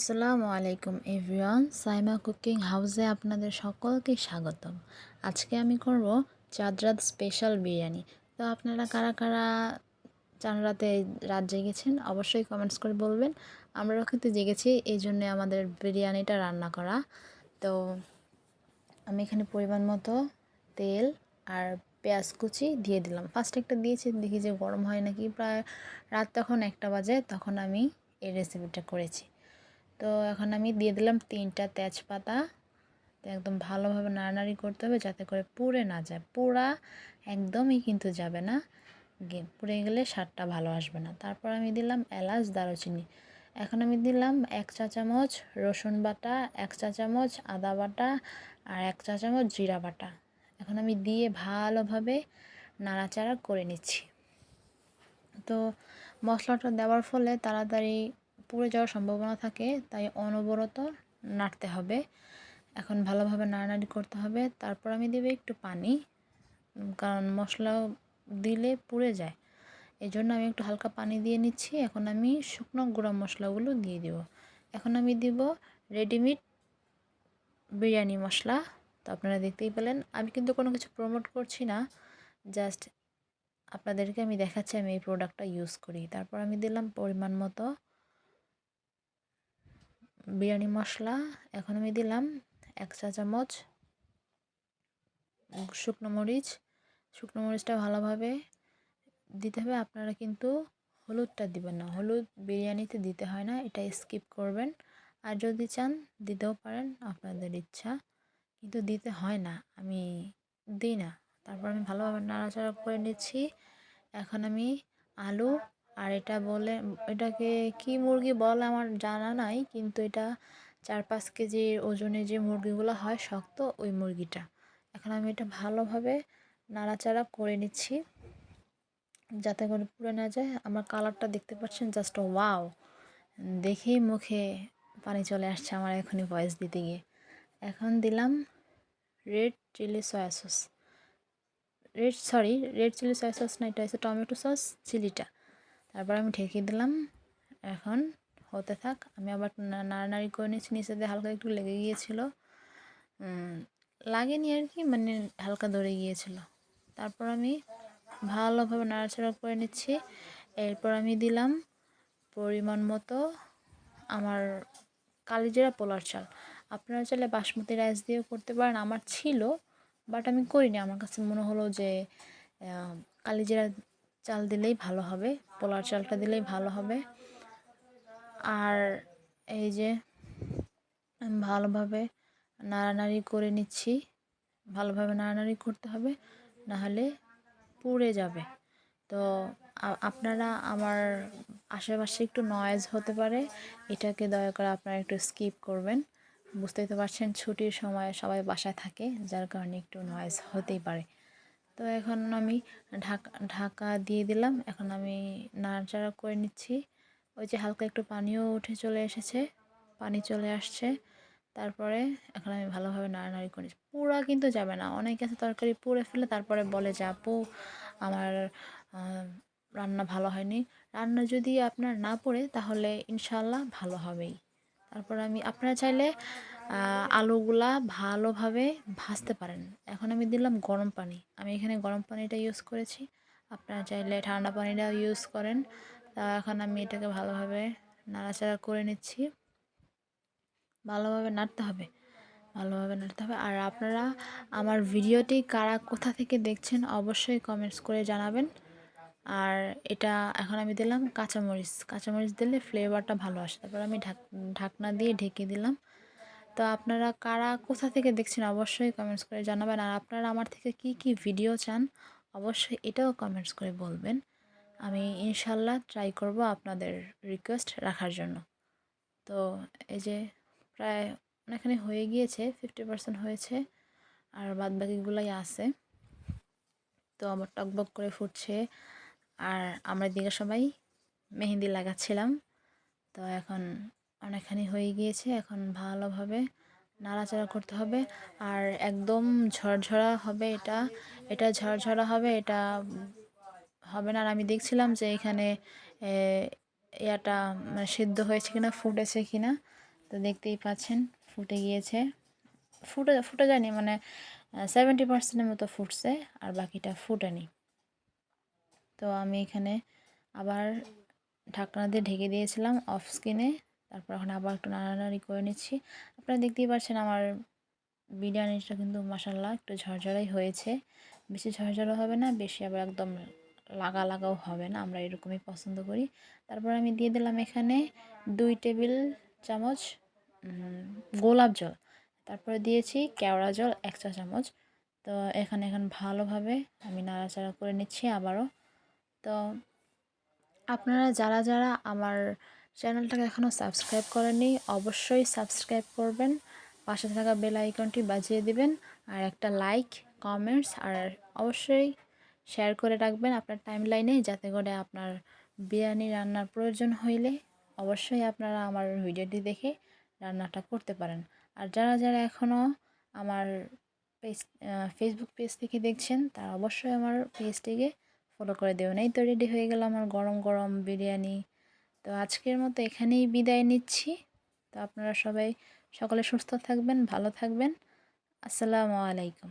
আসসালামু আলাইকুম everyone, Saima cooking হাউসে আপনাদের সকলকে স্বাগতম। আজকে আমি করব চাঁদ রাত স্পেশাল বিরিয়ানি। তো আপনারা কারা কারা চান রাতে রাত জেগেছেন অবশ্যই কমেন্টস করে বলবেন। আমরাও কিন্তু জেগেছি এই জন্যে আমাদের বিরিয়ানিটা রান্না করা। তো আমি এখানে পরিমাণ মতো তেল আর পেঁয়াজ কুচি দিয়ে দিলাম। ফার্স্ট একটা দিয়েছি, দেখি যে গরম হয় নাকি। প্রায় রাত তখন একটা বাজে, তখন আমি এই রেসিপিটা করেছি। তো এখন আমি দিয়ে দিলাম তিনটা তেজপাতা। তো একদম ভালোভাবে নাড়ানাড়ি করতে হবে যাতে করে পুড়ে না যায়। পোড়া একদমই কিন্তু যাবে না। পুড়ে গেলে স্বাদটা ভালো আসবে না। তারপর আমি দিলাম এলাচ, দারুচিনি। এখন আমি দিলাম এক চা চামচ রসুন বাটা, এক চা চামচ আদা বাটা আর এক চা চামচ জিরা বাটা। এখন আমি দিয়ে ভালোভাবে নাড়াচাড়া করে নিচ্ছি। তো মশলাটা দেওয়ার ফলে তাড়াতাড়ি পুড়ে যাওয়ার সম্ভাবনা থাকে, তাই অনবরত নাড়তে হবে। এখন ভালোভাবে নাড়ানাড়ি করতে হবে। তারপর আমি দেবো একটু পানি, কারণ মশলা দিলে পুড়ে যায়। এই জন্য আমি একটু হালকা পানি দিয়ে নিচ্ছি। এখন আমি শুকনো গুঁড়া মশলাগুলো দিয়ে দেব। এখন আমি দিব রেডিমেড বিরিয়ানি মশলা। তো আপনারা দেখতেই পেলেন, আমি কিন্তু কোনো কিছু প্রমোট করছি না। জাস্ট আপনাদেরকে আমি দেখাচ্ছি, আমি এই প্রোডাক্টটা ইউজ করি। তারপর আমি দিলাম পরিমাণ মতো বিরিয়ানি মশলা এখন আমি দিলাম এক চা চামচ শুকনো মরিচ। শুকনো মরিচটা ভালোভাবে দিতে হবে। আপনারা কিন্তু হলুদটা দিবেন না। হলুদ বিরিয়ানিতে দিতে হয় না, এটা স্কিপ করবেন। আর যদি চান, দিতেও পারেন, আপনাদের ইচ্ছা। কিন্তু দিতে হয় না, আমি দিই না। তারপর আমি ভালোভাবে নাড়াচাড়া করে নিচ্ছি। এখন আমি আলু আর এটা বলে, এটাকে কি মুরগি বলে আমার জানা নাই, কিন্তু এটা চার পাঁচ কেজির ওজনে যে মুরগিগুলো হয় শক্ত, ওই মুরগিটা। এখন আমি এটা ভালোভাবে নাড়াচাড়া করে নিচ্ছি, যাতে করে পুড়ে না যায়। আমার কালারটা দেখতে পাচ্ছেন, জাস্ট ওয়াও। দেখেই মুখে পানি চলে আসছে আমার এখনই ভয়েস দিতে গিয়ে। এখন দিলাম red chilli soya sauce. Red, sorry, red chilli soya sauce না, এটা হচ্ছে টমেটো সস, চিলিটা। তারপর আমি ঢেকে দিলাম। এখন হতে থাক, আমি আবার নাড়ানাড়ি করে নিচ্ছি নিচে দিয়ে হালকা একটু লেগে গিয়েছিল। লাগেনি আর কি মানে হালকা ধরে গিয়েছিল। তারপর আমি ভালোভাবে নাড়াচাড়া করে নিচ্ছি। এরপর আমি দিলাম পরিমাণ মতো আমার কালিজিরা পোলার চাল। আপনারা চাইলে বাসমতি রাইস দিয়েও করতে পারেন, আমার ছিল, বাট আমি করিনি। আমার কাছে মনে হলো যে কালিজিরা চাল দিলেই ভালো হবে পোলার চালটা দিলেই ভালো হবে। আর এই যে ভালোভাবে নাড়ানাড়ি করে নিচ্ছি, ভালোভাবে নাড়ানাড়ি করতে হবে, নাহলে পুড়ে যাবে। তো আপনারা আমার আশেপাশে একটু নয়েজ হতে পারে, এটাকে দয়া করে আপনারা একটু স্কিপ করবেন। বুঝতেই তো পারছেন, ছুটির সময় সবাই বাসায় থাকে, যার কারণে একটু নয়েজ হতেই পারে। তো এখন আমি ঢাকা ঢাকা দিয়ে দিলাম। এখন আমি নাড়াচাড়া করে নিচ্ছি। ওই যে হালকা একটু পানিও উঠে চলে এসেছে, পানি চলে আসছে। তারপরে এখন আমি ভালোভাবে নাড়ানাড়ি করি পুরা কিন্তু যাবে না। অনেকে আছে তরকারি পুড়ে ফেলে তারপরে বলে যে, আপু, আমার রান্না ভালো হয়নি। রান্না যদি আপনার না পড়ে তাহলে ইনশাল্লাহ ভালো হবেই। তারপর আমি, আপনারা চাইলে আলুগুলা ভালোভাবে ভাজতে পারেন। এখন আমি দিলাম গরম পানি। আমি এখানে গরম পানিটা ইউজ করেছি। আপনারা চাইলে ঠান্ডা পানিটাও ইউজ করেন। তা এখন আমি এটাকে ভালোভাবে নাড়াচাড়া করে নিচ্ছি। ভালোভাবে নাড়তে হবে। ভালোভাবে নাড়তে হবে। আর আপনারা আমার ভিডিওটি কারা কোথা থেকে দেখছেন অবশ্যই কমেন্টস করে জানাবেন। আর এটা এখন আমি দিলাম কাঁচামরিচ। কাঁচামরিচ দিলে ফ্লেভারটা ভালো আসে। তারপর আমি ঢাক, ঢাকনা দিয়ে ঢেকে দিলাম। তো আপনারা কারা কোথা থেকে দেখছেন অবশ্যই কমেন্টস করে জানাবেন। আর আপনারা আমার থেকে কি কি ভিডিও চান, অবশ্যই এটাও কমেন্টস করে বলবেন। আমি ইনশাল্লাহ ট্রাই করব আপনাদের রিকোয়েস্ট রাখার জন্য। তো এই যে প্রায় অনেকখানি হয়ে গিয়েছে ফিফটি পার্সেন্ট হয়েছে, আর বাদ বাকিগুলোই আছে। তো আমার টকবক করে ফুটছে, আর আমরা দিকে সবাই মেহেন্দি লাগাচ্ছিলাম। তো এখন অনেকখানি হয়ে গিয়েছে, এখন ভালোভাবে নাড়াচাড়া করতে হবে। আর একদম ঝরঝরা হবে এটা এটা ঝরঝরা হবে, এটা হবে না। আর আমি দেখছিলাম যে এখানে ইয়াটা সিদ্ধ হয়েছে কিনা, ফুটেছে কিনা, তো দেখতেই পাচ্ছেন, ফুটে গিয়েছে। ফুটে ফুটে যায়নি মানে সেভেন্টি পার্সেন্টের মতো ফুটছে, আর বাকিটা ফুটেনি। তো আমি এখানে আবার ঢাকনা দিয়ে ঢেকে দিয়েছিলাম অফ স্কিনে তারপর এখন আবার একটু নাড়ানাড়ি করে নিচ্ছি। আপনারা দেখতেই পাচ্ছেন আমার বিরিয়ানিটা কিন্তু মশাল্লা একটু ঝরঝরাই হয়েছে। বেশি ঝরঝরা হবে না, বেশি আবার একদম লাগা লাগাও হবে না, আমরা এরকমই পছন্দ করি। তারপর আমি দিয়ে দিলাম এখানে দুই টেবিল চামচ গোলাপ জল। তারপরে দিয়েছি কেওড়া জল এক চা চামচ। তো এখানে এখন ভালোভাবে আমি নাড়াচাড়া করে নিচ্ছি আবারও। তো আপনারা যারা যারা আমার চ্যানেলটাকে এখনও সাবস্ক্রাইব করেননি, অবশ্যই সাবস্ক্রাইব করবেন, পাশে থাকা বেল আইকনটি বাজিয়ে দিবেন, আর একটা লাইক, কমেন্টস, আর অবশ্যই শেয়ার করে রাখবেন আপনার টাইম লাইনে যাতে করে আপনার বিরিয়ানি রান্নার প্রয়োজন হইলে অবশ্যই আপনারা আমার ভিডিওটি দেখে রান্নাটা করতে পারেন। আর যারা যারা এখনও আমার পেজ ফেসবুক পেজ থেকে দেখছেন, তারা অবশ্যই আমার পেজটিকে ফলো করে দেবেন। এই তো রেডি হয়ে গেল আমার গরম গরম বিরিয়ানি তো আজকের মতো এখানেই বিদায় নিচ্ছি। তো আপনারা সবাই সকলে সুস্থ থাকবেন, ভালো থাকবেন। আসসালামু আলাইকুম।